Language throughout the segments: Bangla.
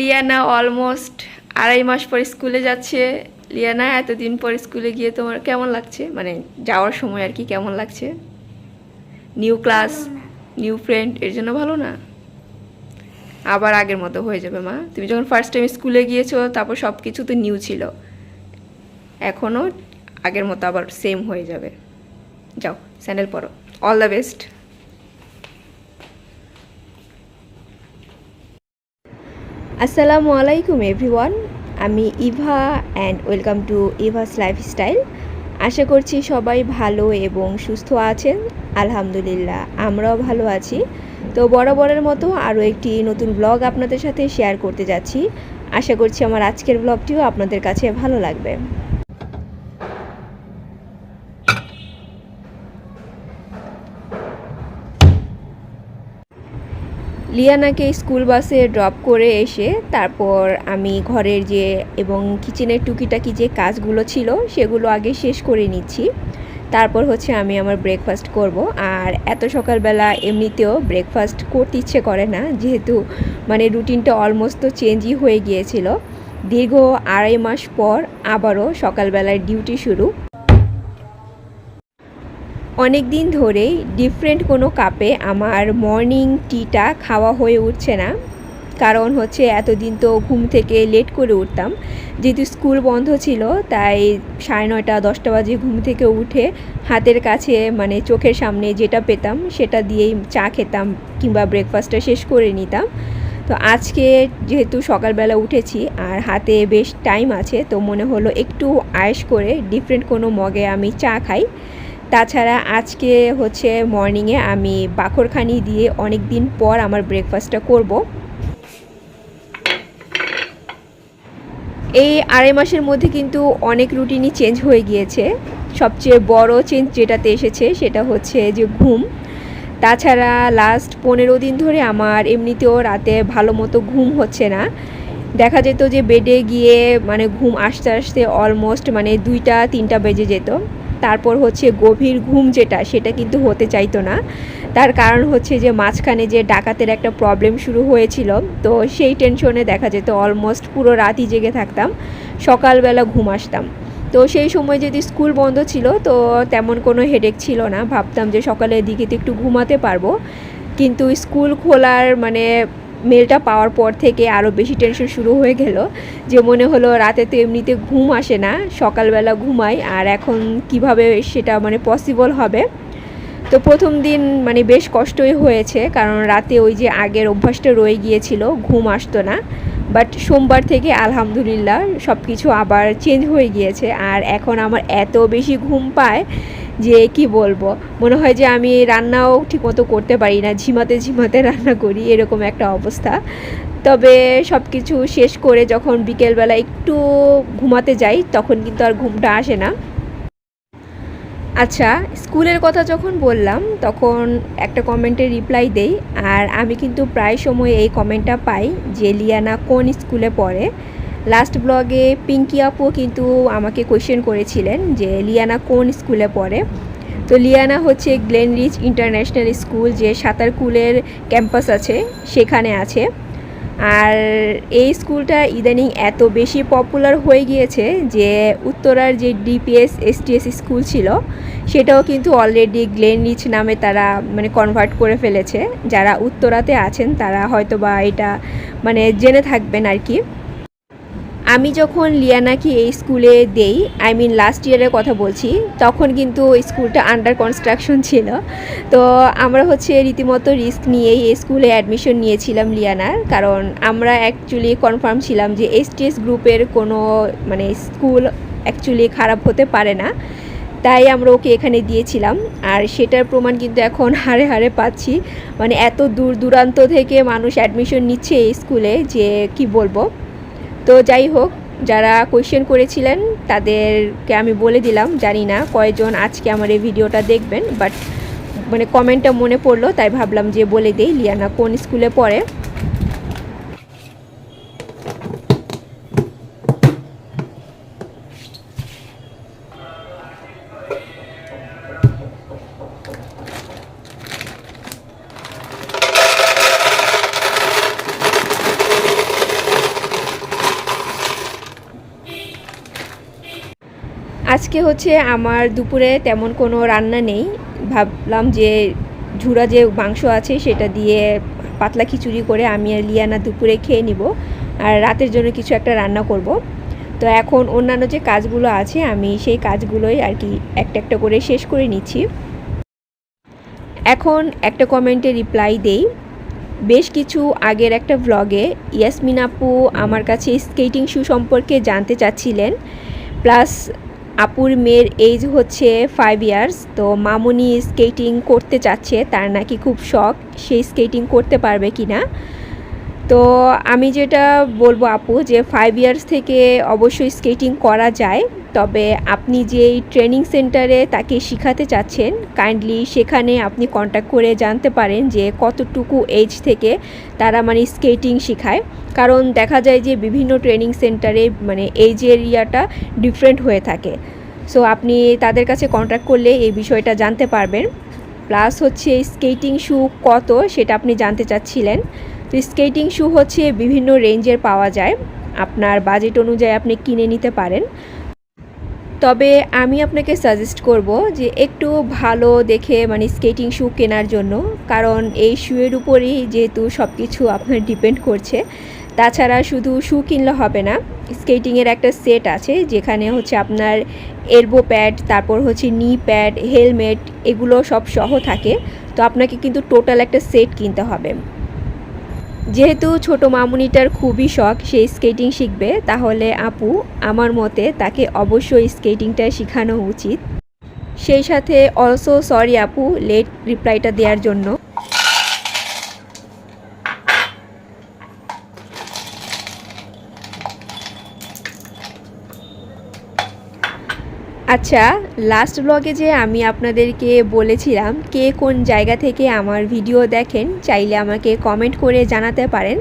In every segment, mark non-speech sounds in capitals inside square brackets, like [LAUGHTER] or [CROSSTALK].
লিয়ানা অলমোস্ট আড়াই মাস পর স্কুলে যাচ্ছে। লিয়ানা এতদিন পর স্কুলে গিয়ে তোমার কেমন লাগছে? মানে যাওয়ার সময় আর কি কেমন লাগছে? নিউ ক্লাস নিউ ফ্রেন্ড এর জন্য ভালো না? আবার আগের মতো হয়ে যাবে মা। তুমি যখন ফার্স্ট টাইম স্কুলে গিয়েছো তারপর সব কিছু তো নিউ ছিল। এখনও আগের মতো আবার সেম হয়ে যাবে। যাও স্যান্ডেল পরো। অল দ্য বেস্ট আসসালামু আলাইকুম এভরিওয়ান, আমি Eva and welcome to Eva's lifestyle আশা করছি সবাই ভালো এবং সুস্থ আছেন, আলহামদুলিল্লাহ, আমরাও ভালো আছি। তো বরাবরের মতো আরও একটি নতুন ব্লগ আপনাদের সাথে শেয়ার করতে যাচ্ছি। আশা করছি আমার আজকের ব্লগটিও আপনাদের কাছে ভালো লাগবে। লিয়ানাকে স্কুল বাসে ড্রপ করে এসে তারপর আমি ঘরের যে এবং কিচেনের টুকিটাকি যে কাজগুলো ছিল সেগুলো আগে শেষ করে নিচ্ছি। তারপর হচ্ছে আমি আমার ব্রেকফাস্ট করব। আর এত সকালবেলা এমনিতেও ব্রেকফাস্ট করতে ইচ্ছে করে না, যেহেতু মানে রুটিনটা অলমোস্ট তো চেঞ্জই হয়ে গিয়েছিল। দীর্ঘ আড়াই মাস পর আবারও সকালবেলায় ডিউটি শুরু। অনেক দিন ধরেই ডিফারেন্ট কোনো কাপে আমার মর্নিং টিটা খাওয়া হয়ে উঠছে না। কারণ হচ্ছে এতদিন তো ঘুম থেকে লেট করে উঠতাম। যেহেতু স্কুল বন্ধ ছিল, তাই সাড়ে নয়টা, দশটা বাজে ঘুম থেকে উঠে হাতের কাছে মানে চোখের সামনে যেটা পেতাম, সেটা দিয়েই চা খেতাম কিংবা ব্রেকফাস্টটা শেষ করে নিতাম। তো আজকে যেহেতু সকালবেলা উঠেছি আর হাতে বেশ টাইম আছে, তো মনে হলো একটু আয়েস করে ডিফারেন্ট কোনো মগে আমি চা খাই। তাছাড়া আজকে হচ্ছে মর্নিংয়ে আমি বাখরখানি দিয়ে অনেক দিন পর আমার ব্রেকফাস্টটা করব। এই আড়াই মাসের মধ্যে কিন্তু অনেক রুটিনই চেঞ্জ হয়ে গিয়েছে। সবচেয়ে বড় চেঞ্জ যেটাতে এসেছে সেটা হচ্ছে যে ঘুম। তাছাড়া লাস্ট পনেরো দিন ধরে আমার এমনিতেও রাতে ভালো মতো ঘুম হচ্ছে না। দেখা যেত যে বেডে গিয়ে মানে ঘুম আসতে আসতে অলমোস্ট মানে দুইটা, তিনটা বেজে যেত। তারপর হচ্ছে গভীর ঘুম যেটা, সেটা কিন্তু হতে চাইতো না। তার কারণ হচ্ছে যে মাঝখানে যে ডাকাতের একটা প্রবলেম শুরু হয়েছিল, তো সেই টেনশনে দেখা যেত অলমোস্ট পুরো রাতই জেগে থাকতাম, সকালবেলা ঘুম আসতাম। তো সেই সময় যদি স্কুল বন্ধ ছিল, তো তেমন কোনো হেডেক ছিল না। ভাবতাম যে সকালের দিকে তো একটু ঘুমাতে পারব, কিন্তু স্কুল খোলার মানে মেলটা পাওয়ার পর থেকে আরও বেশি টেনশন শুরু হয়ে গেল যে মনে হলো রাতে তো এমনিতে ঘুম আসে না, সকালবেলা ঘুমাই আর এখন কীভাবে সেটা মানে পসিবল হবে। তো প্রথম দিন মানে বেশ কষ্টই হয়েছে কারণ রাতে ওই যে আগের অভ্যাসটা রয়ে গিয়েছিল, ঘুম আসতো না। বাট সোমবার থেকে আলহামদুলিল্লাহ সব কিছু আবার চেঞ্জ হয়ে গিয়েছে আর এখন আমার এত বেশি ঘুম পায় যে কি বলব? মনে হয় যে আমি রান্নাও ঠিকমতো করতে পারি না, ঝিমাতে ঝিমাতে রান্না করি, এরকম একটা অবস্থা। তবে সব কিছু শেষ করে যখন বিকেলবেলা একটু ঘুমাতে যাই, তখন কিন্তু আর ঘুমটা আসে না। আচ্ছা স্কুলের কথা যখন বললাম, তখন একটা কমেন্টে রিপ্লাই দেই, আর আমি কিন্তু প্রায় সময় এই কমেন্টটা পাই যে লিয়ানা কোন স্কুলে পড়ে? লাস্ট ব্লগে পিঙ্কি আপু কিন্তু আমাকে কোয়েশ্চেন করেছিলেন যে, লিয়ানা কোন স্কুলে পড়ে? তো লিয়ানা হচ্ছে গ্লেনরিচ ইন্টারন্যাশনাল স্কুল যে সাঁতারকুলের ক্যাম্পাস আছে, সেখানে আছে। আর এই স্কুলটা ইদানিং এত বেশি পপুলার হয়ে গিয়েছে যে, উত্তরার যে ডিপিএস এসটিএস স্কুল ছিল, সেটাও কিন্তু অলরেডি গ্লেনরিচ নামে তারা মানে কনভার্ট করে ফেলেছে। যারা উত্তরাতে আছেন, তারা হয়তো বা এটা মানে জেনে থাকবেন আর কি। আমি যখন লিয়ানাকে এই স্কুলে দেই আই মিন লাস্ট ইয়ারের কথা বলছি, তখন কিন্তু স্কুলটা আন্ডার কনস্ট্রাকশন ছিল। তো আমরা হচ্ছে রীতিমতো রিস্ক নিয়েই এই স্কুলে অ্যাডমিশন নিয়েছিলাম লিয়ানার, কারণ আমরা অ্যাকচুয়ালি কনফার্ম ছিলাম যে এসটিএস গ্রুপের কোনো মানে স্কুল অ্যাকচুয়ালি খারাপ হতে পারে না। তাই আমরা ওকে এখানে দিয়েছিলাম, আর সেটার প্রমাণ কিন্তু এখন হারে হারে পাচ্ছি। মানে এত দূর দূরান্ত থেকে মানুষ অ্যাডমিশন নিচ্ছে এই স্কুলে, যে কি বলব? তো যাই হোক, যারা কোয়েশ্চেন করেছিলেন, তাদেরকে আমি বলে দিলাম, জানি না কয়জন আজকে আমার এই ভিডিওটা দেখবেন বাট মানে কমেন্টটা মনে পড়ল, তাই ভাবলাম যে বলে দেই, লিয়ানা কোন স্কুলে পড়ে? আজকে হচ্ছে আমার দুপুরে তেমন কোনো রান্না নেই। ভাবলাম যে ঝুরা যে মাংস আছে সেটা দিয়ে পাতলা খিচুড়ি করে আমি আর লিয়ানা দুপুরে খেয়ে নিব আর রাতের জন্য কিছু একটা রান্না করব। তো এখন অন্যান্য যে কাজগুলো আছে আমি সেই কাজগুলোই আর কি একটা একটা করে শেষ করে নিচ্ছি। এখন একটা কমেন্টে রিপ্লাই দেই। বেশ কিছু আগের একটা ভ্লগে ইয়াসমিন আপু আমার কাছে স্কেটিং শু সম্পর্কে জানতে চাচ্ছিলেন। প্লাস আপুর মেয়ের এজ হচ্ছে ফাইভ ইয়ার্স তো মামুনি স্কেটিং করতে চাচ্ছে, তার নাকি খুব শখ সেই স্কেটিং করতে পারবে কি না তো আমি যেটা বলব আপু যে ফাইভ ইয়ার্স থেকে অবশ্যই স্কেটিং করা যায়। তবে আপনি যে ট্রেনিং সেন্টারে তাকে শেখাতে চাচ্ছেন কাইন্ডলি সেখানে আপনি কন্ট্যাক্ট করে জানতে পারেন যে কতটুকু এজ থেকে তারা মানে স্কেটিং শেখায়। কারণ দেখা যায় যে বিভিন্ন ট্রেনিং সেন্টারে মানে এজ এরিয়াটা ডিফারেন্ট হয়ে থাকে। সো আপনি তাদের কাছে কন্ট্যাক্ট করলে এই বিষয়টা জানতে পারবেন। প্লাস হচ্ছে স্কেটিং শু কত সেটা আপনি জানতে চাচ্ছিলেন। তো স্কেটিং শু হচ্ছে বিভিন্ন রেঞ্জের পাওয়া যায়। আপনার বাজেট অনুযায়ী আপনি কিনে নিতে পারেন। তবে আমি আপনাকে সাজেস্ট করব যে একটু ভালো দেখে মানে স্কেটিং শু কেনার জন্য। কারণ এই শুয়ের উপরেই যেহেতু সব কিছু আপনার ডিপেন্ড করছে, তাছাড়া শুধু শু কিনলে হবে না স্কেটিংয়ের একটা সেট আছে যেখানে হচ্ছে আপনার এলবো প্যাড তারপর হচ্ছে নি প্যাড হেলমেট এগুলো সব সহ থাকে। তো আপনাকে কিন্তু টোটাল একটা সেট কিনতে হবে। যেহেতু ছোট মামুনিটার খুবই শখ, সে স্কেটিং শিখবে, তাহলে আপু, আমার মতে তাকে অবশ্যই স্কেটিংটা শেখানো উচিত। সেই সাথে অলসো সরি আপু লেট রিপ্লাইটা দেওয়ার জন্য। আচ্ছা লাস্ট ব্লগে যে আমি আপনাদেরকে বলেছিলাম কে কোন জায়গা থেকে আমার ভিডিও দেখেন, চাইলে আমাকে কমেন্ট করে জানাতে পারেন।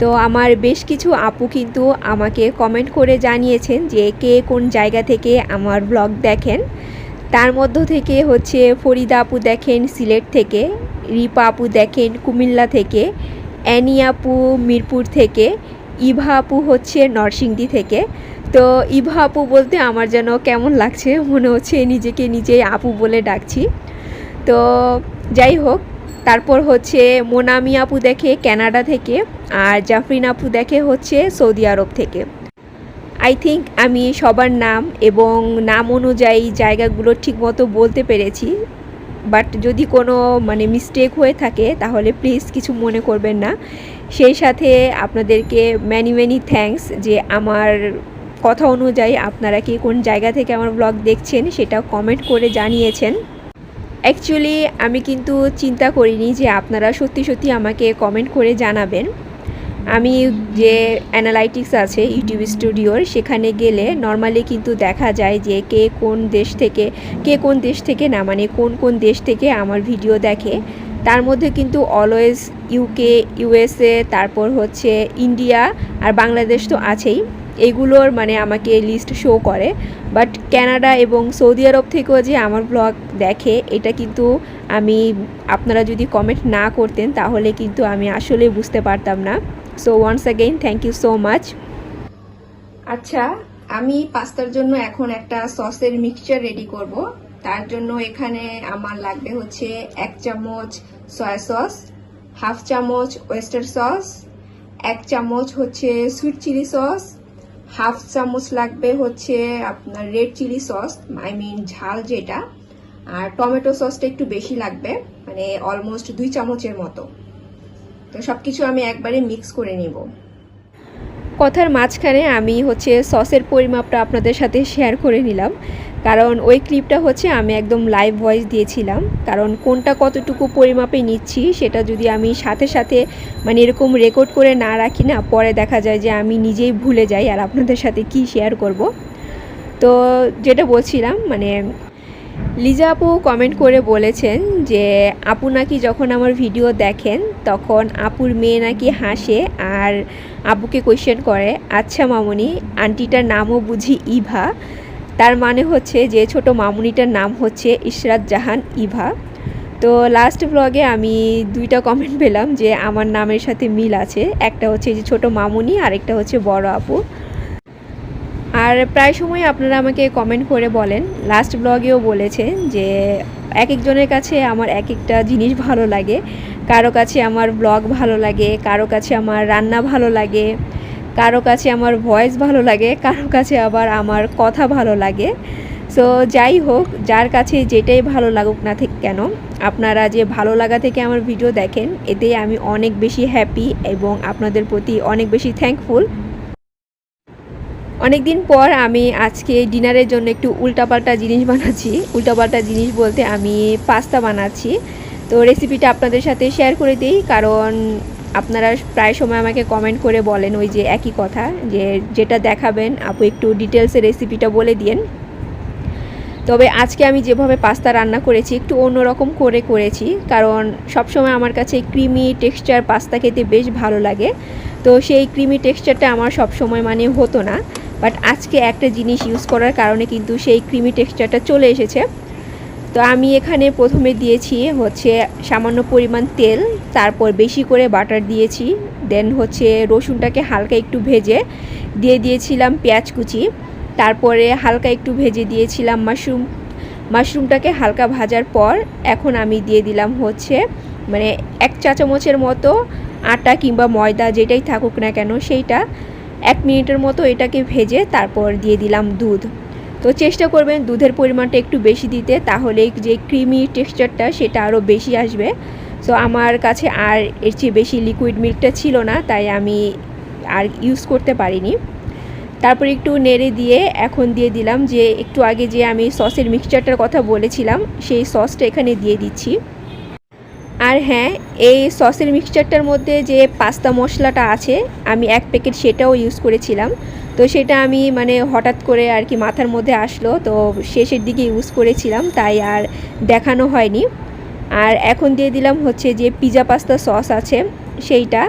তো আমার বেশ কিছু আপু কিন্তু আমাকে কমেন্ট করে জানিয়েছেন যে কে কোন জায়গা থেকে আমার ব্লগ দেখেন। তার মধ্য থেকে হচ্ছে ফরিদা আপু দেখেন সিলেট থেকে, রিপা আপু দেখেন কুমিল্লা থেকে, অ্যানি আপু মিরপুর থেকে, ইভা আপু হচ্ছে নরসিংদী থেকে। তো ইভা আপু বলতে আমার যেন কেমন লাগছে, মনে হচ্ছে নিজেকে নিজেই আপু বলে ডাকছি। তো যাই হোক, তারপর হচ্ছে মোনামি আপু দেখে ক্যানাডা থেকে, আর জাফরিন আপু দেখে হচ্ছে সৌদি আরব থেকে। আই থিঙ্ক আমি সবার নাম এবং নাম অনুযায়ী জায়গাগুলো ঠিকমতো বলতে পেরেছি বাট যদি কোনো মানে মিস্টেক হয়ে থাকে, তাহলে প্লিজ কিছু মনে করবেন না। সেই সাথে আপনাদেরকে ম্যানি ম্যানি থ্যাঙ্কস যে আমার কথা অনুযায়ী আপনারা কি কোন জায়গা থেকে আমার ব্লগ দেখছেন সেটা কমেন্ট করে জানিয়েছেন। অ্যাকচুয়ালি আমি কিন্তু চিন্তা করিনি যে আপনারা সত্যি সত্যি আমাকে কমেন্ট করে জানাবেন। আমি যে অ্যানালাইটিক্স আছে ইউটিউব স্টুডিওর সেখানে গেলে নর্মালি কিন্তু দেখা যায় যে কে কোন দেশ থেকে, কে কোন দেশ থেকে না মানে কোন কোন দেশ থেকে আমার ভিডিও দেখে। তার মধ্যে কিন্তু অলওয়েজ ইউকে ইউএসএ তারপর হচ্ছে ইন্ডিয়া আর বাংলাদেশ তো আছেই। এগুলোর মানে আমাকে লিস্ট শো করে। বাট ক্যানাডা এবং সৌদি আরব থেকেও যে আমার ব্লগ দেখে, এটা কিন্তু আমি, আপনারা যদি কমেন্ট না করতেন, তাহলে কিন্তু আমি আসলে বুঝতে পারতাম না। So once again thank you so much আচ্ছা আমি পাস্তার জন্য এখন একটা সসের মিক্সচার রেডি করব। তার জন্য এখানে আমার লাগবে হচ্ছে এক চামচ সয়া সস হাফ চামচ ওয়েস্টার সস এক চামচ হচ্ছে সুইট চিলি সস হাফ চামচ লাগবে হচ্ছে আপনার red chilli sauce I mean ঝাল যেটা, আর টমেটো সসটা একটু বেশি লাগবে মানে অলমোস্ট দুই চামচের মতো। তো সব কিছু আমি একবারে মিক্স করে নিব। কথার মাঝখানে আমি হচ্ছে সসের পরিমাপটা আপনাদের সাথে শেয়ার করে নিলাম। কারণ ওই ক্লিপটা হচ্ছে আমি একদম লাইভ ভয়েস দিয়েছিলাম। কারণ কোনটা কতটুকু পরিমাপে নিচ্ছি সেটা যদি আমি সাথে সাথে মানে এরকম রেকর্ড করে না রাখি না, পরে দেখা যায় যে আমি নিজেই ভুলে যাই আর আপনাদের সাথে কি শেয়ার করব। তো যেটা বলছিলাম মানে লিজা আপু কমেন্ট করে বলেছেন যে, আপু নাকি যখন আমার ভিডিও দেখেন, তখন আপুর মেয়ে নাকি হাসে আর আপুকে কোয়েশ্চেন করে আচ্ছা মামনি, আন্টিটার নামও বুঝি ইভা। তার মানে হচ্ছে যে ছোট মামুনিটার নাম হচ্ছে ইশরাত জাহান ইভা। তো লাস্ট ব্লগে আমি দুইটা কমেন্ট পেলাম যে আমার নামের সাথে মিল আছে। একটা হচ্ছে যে ছোট মামুনি আর একটা হচ্ছে বড় আপু। আর প্রায় সময় আপনারা আমাকে কমেন্ট করে বলেন। লাস্ট ব্লগেও বলেছেন যে এক একজনের কাছে আমার এক একটা জিনিস ভালো লাগে। কারও কাছে আমার ব্লগ ভালো লাগে, কারও কাছে আমার রান্না ভালো লাগে। কারও কাছে আমার ভয়েস ভালো লাগে, কারও কাছে আবার আমার কথা ভালো লাগে। সো যাই হোক, যার কাছে যেটাই ভালো লাগুক না থেকে কেন, আপনারা যে ভালো লাগা থেকে আমার ভিডিও দেখেন, এতে আমি অনেক বেশি হ্যাপি এবং আপনাদের প্রতি অনেক বেশি থ্যাঙ্কফুল অনেক দিন পর আমি আজকে ডিনারের জন্য একটু উল্টাপাল্টা জিনিস বানাচ্ছি। উল্টাপাল্টা জিনিস বলতে আমি পাস্তা বানাচ্ছি। তো রেসিপিটা আপনাদের সাথে শেয়ার করে দিই, কারণ আপনারা প্রায় সময় আমাকে কমেন্ট করে বলেন ওই যে একই কথা, যে যেটা দেখাবেন, আপু একটু ডিটেলসে রেসিপিটা বলে দিন তবে আজকে আমি যেভাবে পাস্তা রান্না করেছি, একটু অন্যরকম করে করেছি, কারণ সবসময় আমার কাছে ক্রিমি টেক্সচার পাস্তা খেতে বেশ ভালো লাগে। তো সেই ক্রিমি টেক্সচারটা আমার সবসময় মানে হতো না। বাট আজকে একটা জিনিস ইউজ করার কারণে কিন্তু সেই ক্রিমি টেক্সচারটা চলে এসেছে। তো আমি এখানে প্রথমে দিয়েছি হচ্ছে সামান্য পরিমাণ তেল, তারপর বেশি করে বাটার দিয়েছি, দেন হচ্ছে রসুনটাকে হালকা একটু ভেজে দিয়ে দিয়েছিলাম পেঁয়াজ কুচি, তারপরে হালকা একটু ভেজে দিয়েছিলাম মাশরুম, মাশরুমটাকে হালকা ভাজার পর এখন আমি দিয়ে দিলাম হচ্ছে মানে এক চা চামচের মতো আটা কিংবা ময়দা যেটাই থাকুক না কেন, সেইটা এক মিনিটের মতো এটাকে ভেজে তারপর দিয়ে দিলাম দুধ। তো চেষ্টা করবেন দুধের পরিমাণটা একটু বেশি দিতে, তাহলে যে ক্রিমি টেক্সচারটা সেটা আরও বেশি আসবে। সো আমার কাছে আর এর চেয়ে বেশি লিকুইড মিল্কটা ছিল না, তাই আমি আর ইউজ করতে পারিনি। তারপর একটু নেড়ে দিয়ে এখন দিয়ে দিলাম যে, একটু আগে যে আমি সসের মিক্সচারটার কথা বলেছিলাম, সেই সসটা এখানে দিয়ে দিচ্ছি। আর হ্যাঁ এই সসের মিক্সচারটার মধ্যে যে পাস্তা মশলাটা আছে, আমি এক প্যাকেট সেটাও ইউজ করেছিলাম। তো সেটা আমি মানে হঠাৎ করে আর কি মাথার মধ্যে আসলো। তো শেষের দিকে ইউজ করেছিলাম, তাই আর দেখানো হয়নি। আর এখন দিয়ে দিলাম হচ্ছে যে পিজা পাস্তা সস আছে, সেইটা।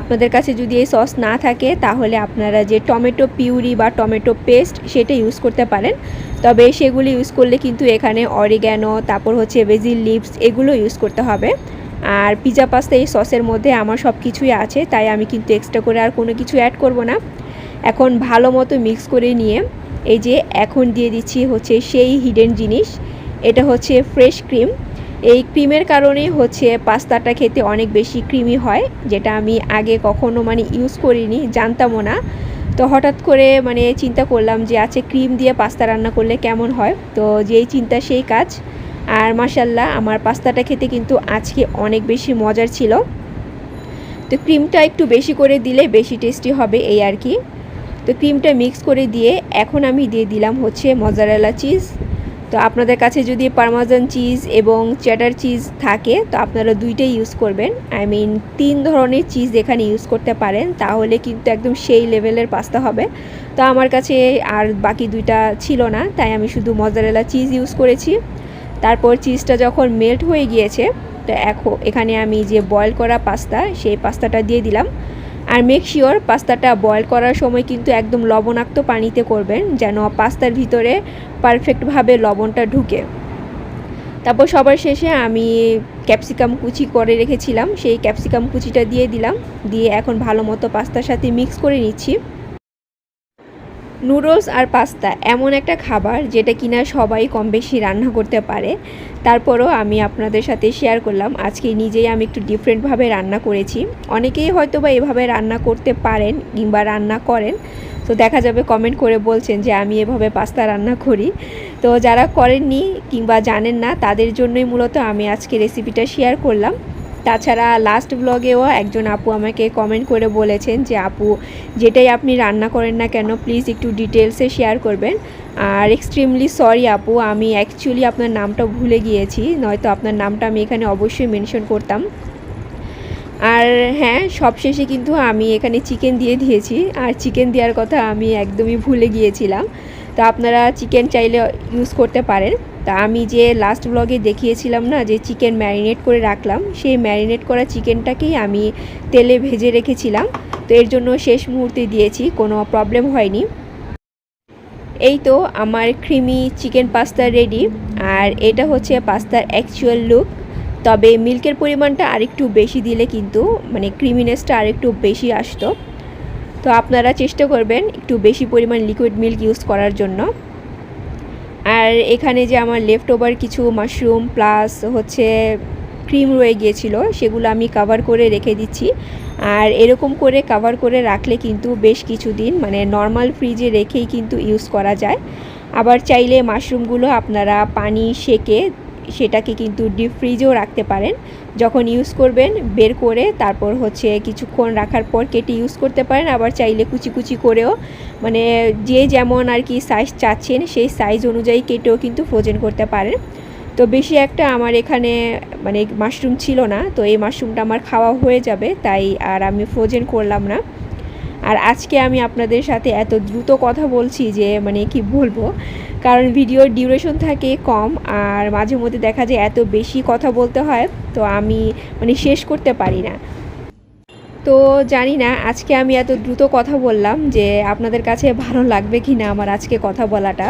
আপনাদের কাছে যদি এই সস না থাকে, তাহলে আপনারা যে টমেটো পিউরি বা টমেটো পেস্ট, সেটা ইউজ করতে পারেন। তবে সেগুলি ইউজ করলে কিন্তু এখানে অরিগ্যানো তারপর হচ্ছে ভেজিল লিপস এগুলো ইউজ করতে হবে। আর পিজা পাস্তা এই সসের মধ্যে আমার সব কিছুই আছে, তাই আমি কিন্তু এক্সট্রা করে আর কোনো কিছু অ্যাড করব না। এখন ভালো মতো মিক্স করে নিয়ে এই যে এখন দিয়ে দিচ্ছি হচ্ছে সেই হিডেন জিনিস। এটা হচ্ছে ফ্রেশ ক্রিম এই ক্রিমের কারণে হচ্ছে পাস্তাটা খেতে অনেক বেশি ক্রিমি হয়, যেটা আমি আগে কখনো মানে ইউজ করিনি, জানতামও না। তো হঠাৎ করে মানে চিন্তা করলাম যে আছে ক্রিম দিয়ে পাস্তা রান্না করলে কেমন হয়? তো যেই চিন্তা সেই কাজ। আর মাসাল্লাহ আমার পাস্তাটা খেতে কিন্তু আজকে অনেক বেশি মজার ছিল। তো ক্রিমটা একটু বেশি করে দিলে বেশি টেস্টি হবে এই আর কি। তো ক্রিমটা মিক্স করে দিয়ে এখন আমি দিয়ে দিলাম হচ্ছে মজারেলা চিজ তো আপনাদের কাছে যদি পারমাজান চিজ এবং চ্যাটার চিজ থাকে, তো আপনারা দুইটাই ইউজ করবেন। আই মিন তিন ধরনের চিজ এখানে ইউজ করতে পারেন, তাহলে কিন্তু একদম সেই লেভেলের পাস্তা হবে। তো আমার কাছে আর বাকি দুইটা ছিল না, তাই আমি শুধু মজারেলা চিজ ইউজ করেছি। তারপর চিজটা যখন মেল্ট হয়ে গিয়েছে, তো এখন এখানে আমি যে বয়েল করা পাস্তা সেই পাস্তাটা দিয়ে দিলাম। আর মেক শিওর পাস্তাটা বয়েল করার সময় কিন্তু একদম লবণাক্ত পানিতে করবেন, যেন পাস্তার ভিতরে পারফেক্টভাবে লবণটা ঢুকে। তারপর সবার শেষে আমি ক্যাপসিকাম কুচি করে রেখেছিলাম, সেই ক্যাপসিকাম কুচিটা দিয়ে দিলাম, দিয়ে এখন ভালো মতো পাস্তার সাথে মিক্স করে নিচ্ছি। নুডলস আর পাস্তা এমন একটা খাবার যেটা কিনা সবাই কম বেশি রান্না করতে পারে। তারপরও আমি আপনাদের সাথে শেয়ার করলাম। আজকে নিজেই আমি একটু ডিফারেন্টভাবে রান্না করেছি। অনেকেই হয়তো বা এভাবে রান্না করতে পারেন কিংবা রান্না করেন। তো দেখা যাবে কমেন্ট করে বলছেন যে আমি এভাবে পাস্তা রান্না করি। তো যারা করেননি কিংবা জানেন না, তাদের জন্যই মূলত আমি আজকে রেসিপিটা শেয়ার করলাম। তাছাড়া লাস্ট ব্লগেও একজন আপু আমাকে কমেন্ট করে বলেছেন যে, আপু, যেটাই আপনি রান্না করেন না কেন প্লিজ একটু ডিটেলসে শেয়ার করবেন। আর এক্সট্রিমলি সরি আপু, আমি অ্যাকচুয়ালি আপনার নামটা ভুলে গিয়েছি, নয়তো আপনার নামটা আমি এখানে অবশ্যই মেনশন করতাম। আর হ্যাঁ সবশেষে কিন্তু আমি এখানে চিকেন দিয়ে দিয়েছি, আর চিকেন দেওয়ার কথা আমি একদমই ভুলে গিয়েছিলাম। তো আপনারা চিকেন চাইলে ইউজ করতে পারেন। তা আমি যে লাস্ট ব্লগে দেখিয়েছিলাম না, যে চিকেন ম্যারিনেট করে রাখলাম, সেই ম্যারিনেট করা চিকেনটাকেই আমি তেলে ভেজে রেখেছিলাম। তো এর জন্য শেষ মুহূর্তে দিয়েছি, কোনো প্রবলেম হয়নি। এই তো আমার ক্রিমি চিকেন পাস্তা রেডি আর এটা হচ্ছে পাস্তার অ্যাকচুয়াল লুক তবে মিল্কের পরিমাণটা আরেকটু বেশি দিলে কিন্তু মানে ক্রিমিনেসটা আরেকটু বেশি আসতো। তো আপনারা চেষ্টা করবেন একটু বেশি পরিমাণ লিকুইড মিল্ক ইউজ করার জন্য। আর এখানে যে আমার লেফট ওভার কিছু মাশরুম প্লাস হচ্ছে ক্রিম রয়ে গিয়েছিল, সেগুলো আমি কাভার করে রেখে দিচ্ছি। আর এরকম করে কাভার করে রাখলে কিন্তু বেশ কিছুদিন মানে নর্মাল ফ্রিজে রেখেই কিন্তু ইউজ করা যায়। আবার চাইলে মাশরুমগুলো আপনারা পানি সেকে সেটাকে কিন্তু ডিপ ফ্রিজেও রাখতে পারেন। যখন ইউজ করবেন, বের করে তারপর হচ্ছে কিছুক্ষণ রাখার পর কেটে ইউজ করতে পারেন। আবার চাইলে কুচি কুচি করেও মানে যে যেমন আর কি সাইজ চাচ্ছেন, সেই সাইজ অনুযায়ী কেটেও কিন্তু ফ্রোজেন করতে পারেন। তো বেশি একটা আমার এখানে মানে মাশরুম ছিল না, তো এই মাশরুমটা আমার খাওয়া হয়ে যাবে, তাই আর আমি ফ্রোজেন করলাম না। আর আজকে আমি আপনাদের সাথে এত দ্রুত কথা বলছি যে মানে কি বলব? কারণ ভিডিওর ডিউরেশন থাকে কম আর মাঝে মধ্যে দেখা যায় এত বেশি কথা বলতে হয়, তো আমি মানে শেষ করতে পারি না। তো জানি না, আজকে আমি এত দ্রুত কথা বললাম যে আপনাদের কাছে ভালো লাগবে কি না আমার আজকে কথা বলাটা।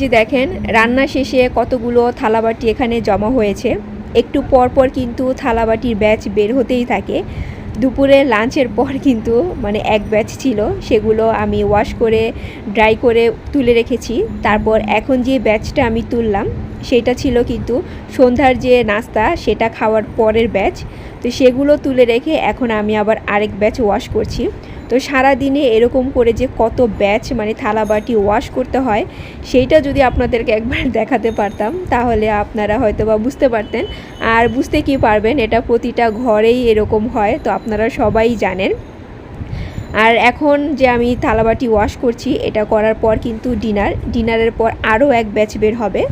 যে দেখেন, রান্না শেষে কতগুলো থালাবাটি এখানে জমা হয়েছে। একটু পর পর কিন্তু থালাবাটির ব্যাচ বের হতেই থাকে। দুপুরে লাঞ্চের পর কিন্তু মানে এক ব্যাচ ছিল, সেগুলো আমি ওয়াশ করে, ড্রাই করে তুলে রেখেছি। তারপর এখন যে ব্যাচটা আমি তুললাম, সেটা ছিল কিন্তু সন্ধ্যার যে নাস্তা, সেটা খাওয়ার পরের ব্যাচ। তো সেগুলো তুলে রেখে এখন আমি আবার আরেক ব্যাচ ওয়াশ করছি। তো সারা দিনে এরকম করে যে কত ব্যাচ মানে থালাবাটি ওয়াশ করতে হয়, সেইটা যদি আপনাদেরকে একবার [LAUGHS] দেখাতে পারতাম, তাহলে আপনারা হয়তো বা বুঝতে পারতেন। আর বুঝতে কি পারবেন, এটা প্রতিটা ঘরেই এরকম হয়, তো আপনারা সবাই জানেন। আর এখন যে আমি থালাবাটি ওয়াশ করছি, এটা করার পর কিন্তু ডিনার। ডিনারের পর আরও এক ব্যাচ বের হবে।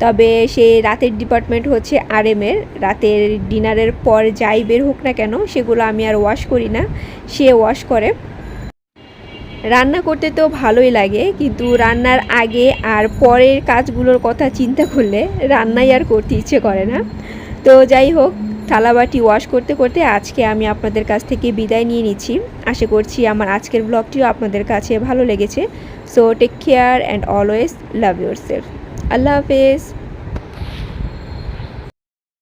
তবে সে রাতের ডিপার্টমেন্ট হচ্ছে আর এর। রাতের ডিনারের পর যাই বের হোক না কেন, সেগুলো আমি আর ওয়াশ করি না। সে ওয়াশ করে। রান্না করতে তো ভালোই লাগে, কিন্তু রান্নার আগে আর পরের কাজগুলোর কথা চিন্তা করলে রান্নাই আর করতে ইচ্ছে করে না। তো যাই হোক, থালাবাটি ওয়াশ করতে করতে আজকে আমি আপনাদের কাছ থেকে বিদায় নিয়ে নিচ্ছি। আশা করছি আমার আজকের ব্লগটিও আপনাদের কাছে ভালো লেগেছে। So take care and always love yourself আল্লাহ হাফেজ।